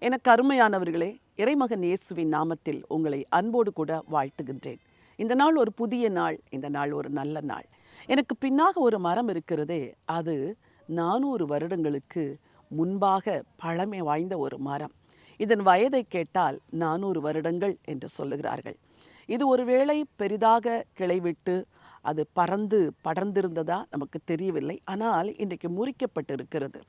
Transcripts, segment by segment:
என கருமையானவர்களே இறைமகன் இயேசுவின் நாமத்தில் உங்களை அன்போடு கூட வாழ்த்துகின்றேன். இந்த நாள் ஒரு புதிய நாள் இந்த நாள் ஒரு நல்ல நாள். எனக்கு பின்னாக ஒரு மரம் இருக்கிறதே அது நானூறு வருடங்களுக்கு முன்பாக பழமை வாய்ந்த ஒரு மரம். இதன் வயதை கேட்டால் நானூறு வருடங்கள் என்று சொல்லுகிறார்கள். இது ஒருவேளை பெரிதாக கிளைவிட்டு அது பறந்து படர்ந்திருந்ததா நமக்கு தெரியவில்லை. ஆனால் இன்றைக்கு முறிக்கப்பட்டிருக்கிறது.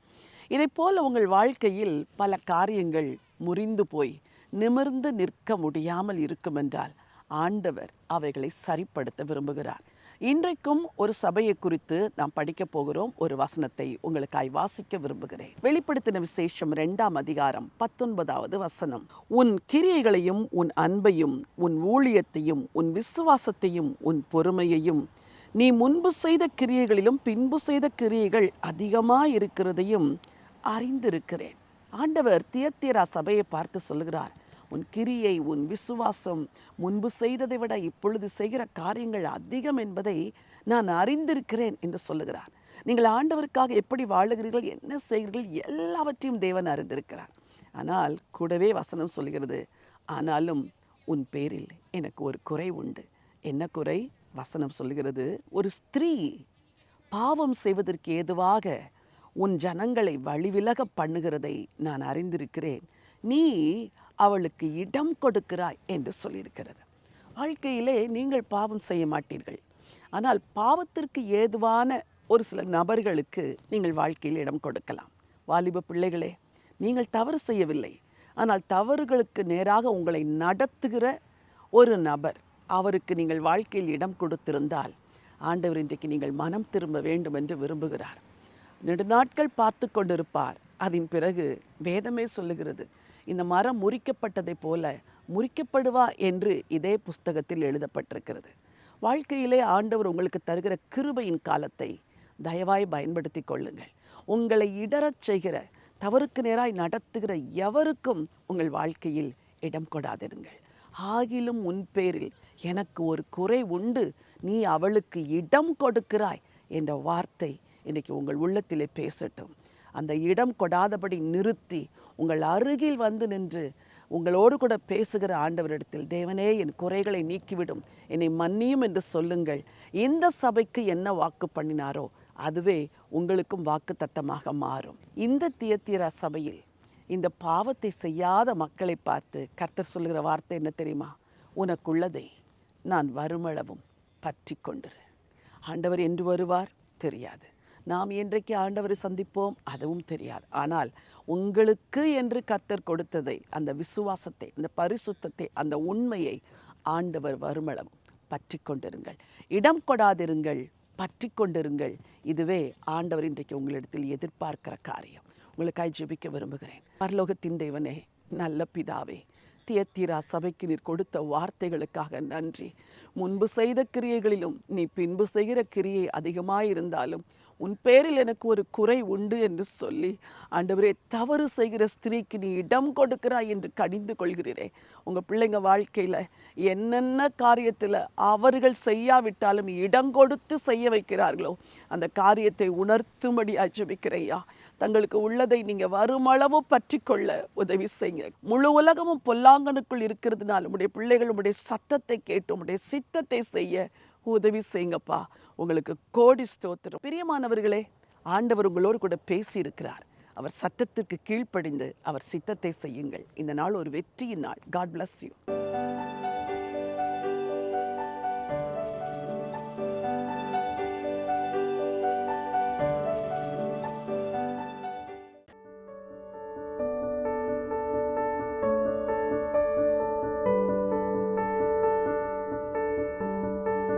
இதைப்போல் உங்கள் வாழ்க்கையில் பல காரியங்கள் முறிந்து போய் நிமிர்ந்து நிற்க முடியாமல் இருக்குமென்றால் ஆண்டவர் அவைகளை சரிப்படுத்த விரும்புகிறார். இன்றைக்கும் ஒரு சபையை குறித்து நாம் படிக்க போகிறோம். ஒரு வசனத்தை உங்களுக்காய் வாசிக்க விரும்புகிறேன். வெளிப்படுத்தின விசேஷம் இரண்டாம் அதிகாரம் பத்தொன்பதாவது வசனம். உன் கிரியைகளையும் உன் அன்பையும் உன் ஊழியத்தையும் உன் விசுவாசத்தையும் உன் பொறுமையையும் நீ முன்பு செய்த கிரியைகளிலும் பின்பு செய்த கிரியைகள் அதிகமாக இருக்கிறதையும் அறிந்திருக்கிறேன். ஆண்டவர் தியத்திரா சபையை பார்த்து சொல்லுகிறார். உன் கிரியை உன் விசுவாசம் முன்பு செய்ததை விட இப்பொழுது செய்கிற காரியங்கள் அதிகம் என்பதை நான் அறிந்திருக்கிறேன் என்று சொல்லுகிறார். நீங்கள் ஆண்டவருக்காக எப்படி வாழுகிறீர்கள் என்ன செய்கிறீர்கள் எல்லாவற்றையும் தேவன் அறிந்திருக்கிறார். ஆனால் கூடவே வசனம் சொல்கிறது ஆனாலும் உன் பேரில் எனக்கு ஒரு குறை உண்டு. என்ன குறை? வசனம் சொல்கிறது ஒரு ஸ்திரீ பாவம் செய்வதற்கு ஏதுவாக உன் ஜனங்களை வழிவிலக பண்ணுகிறதை நான் அறிந்திருக்கிறேன். நீ அவளுக்கு இடம் கொடுக்கிறாய் என்று சொல்லியிருக்கிறது. வாழ்க்கையிலே நீங்கள் பாவம் செய்ய மாட்டீர்கள். ஆனால் பாவத்திற்கு ஏதுவான ஒரு சில நபர்களுக்கு நீங்கள் வாழ்க்கையில் இடம் கொடுக்கலாம். வாலிப பிள்ளைகளே நீங்கள் தவறு செய்யவில்லை. ஆனால் தவறுகளுக்கு நேராக உங்களை நடத்துகிற ஒரு நபர் அவருக்கு நீங்கள் வாழ்க்கையில் இடம் கொடுத்திருந்தால் ஆண்டவர் இன்றைக்கு நீங்கள் மனம் திரும்ப வேண்டும் என்று விரும்புகிறார். நெடுநாட்கள் பார்த்து கொண்டிருப்பார். அதன் பிறகு வேதமே சொல்லுகிறது இந்த மரம் முறிக்கப்பட்டதைப் போல முறிக்கப்படுவா? என்று இதே புஸ்தகத்தில் எழுதப்பட்டிருக்கிறது. வாழ்க்கையிலே ஆண்டவர் உங்களுக்கு தருகிற கிருபையின் காலத்தை தயவாய் பயன்படுத்தி கொள்ளுங்கள். உங்களை இடறச் செய்கிற தவறுக்கு நேராய் நடத்துகிற எவருக்கும் உங்கள் வாழ்க்கையில் இடம் கொடாதிருங்கள். ஆகிலும் உன் பேரில் எனக்கு ஒரு குறை உண்டு. நீ அவளுக்கு இடம் கொடுக்கிறாய் என்ற வார்த்தை இன்னைக்கு உங்கள் உள்ளத்திலே பேசட்டும். அந்த இடம் கொடாதபடி நிறுத்தி உங்கள் அருகில் வந்து நின்று உங்களோடு கூட பேசுகிற ஆண்டவரிடத்தில் தேவனே என் குறைகளை நீக்கிவிடும். என்னை மன்னியும் என்று சொல்லுங்கள். இந்த சபைக்கு என்ன வாக்கு பண்ணினாரோ அதுவே உங்களுக்கும் வாக்கு தத்தமாக மாறும். இந்த தியத்திரா சபையில் இந்த பாவத்தை செய்யாத மக்களை பார்த்து கர்த்தர் சொல்லுகிற வார்த்தை என்ன தெரியுமா? உனக்குள்ளதை நான் வருமளவும் பற்றி கொண்டிரு ஆண்டவர் என்று வருவார் தெரியாது. நாம் என்றைக்கு ஆண்டவரை சந்திப்போம் அதுவும் தெரியாது. ஆனால் உங்களுக்கு என்று கத்தர் கொடுத்ததை அந்த விசுவாசத்தை அந்த பரிசுத்தத்தை அந்த உண்மையை ஆண்டவர் வருமளம் பற்றி கொண்டிருங்கள். இடம் கொடாதிருங்கள் பற்றி கொண்டிருங்கள். இதுவே ஆண்டவர் இன்றைக்கு உங்களிடத்தில் எதிர்பார்க்கிற காரியம். உங்களுக்காய் ஜெபிக்க விரும்புகிறேன். பரலோகத்தின் தேவனே நல்ல பிதாவே தியத்திரா சபைக்கு நீர் கொடுத்த வார்த்தைகளுக்காக நன்றி. முன்பு செய்த கிரியைகளிலும் நீ பின்பு செய்கிற கிரியை அதிகமாயிருந்தாலும் உன் பேரில் எனக்கு ஒரு குறை உண்டு என்று சொல்லி ஆண்டவரே தவறு செய்கிற ஸ்திரீக்கு நீ இடம் கொடுக்கிறாய் என்று கடிந்து கொள்கிறீரே. உங்கள் பிள்ளைங்க வாழ்க்கையில் என்னென்ன காரியத்தில் அவர்கள் செய்யாவிட்டாலும் இடம் கொடுத்து செய்ய வைக்கிறார்களோ அந்த காரியத்தை உணர்த்தும்படி அஜபிக்கிறையா தங்களுக்கு உள்ளதை நீங்கள் வருமளவு பற்றி கொள்ள உதவி செய்யுங்க. முழு உலகமும் பொல்லா வேளாங்கனுக்குள் இருக்கிறதுனால உடைய பிள்ளைகள் உடைய சத்தத்தை கேட்டு உடைய சித்தத்தை செய்ய உதவி செய்யுங்கப்பா. உங்களுக்கு கோடி ஸ்தோத்திரம். பிரியமானவர்களே ஆண்டவர் உங்களோடு கூட பேசியிருக்கிறார். அவர் சத்தத்திற்கு கீழ்ப்படிந்து அவர் சித்தத்தை செய்யுங்கள். இந்த நாள் ஒரு வெற்றியின் நாள். God bless you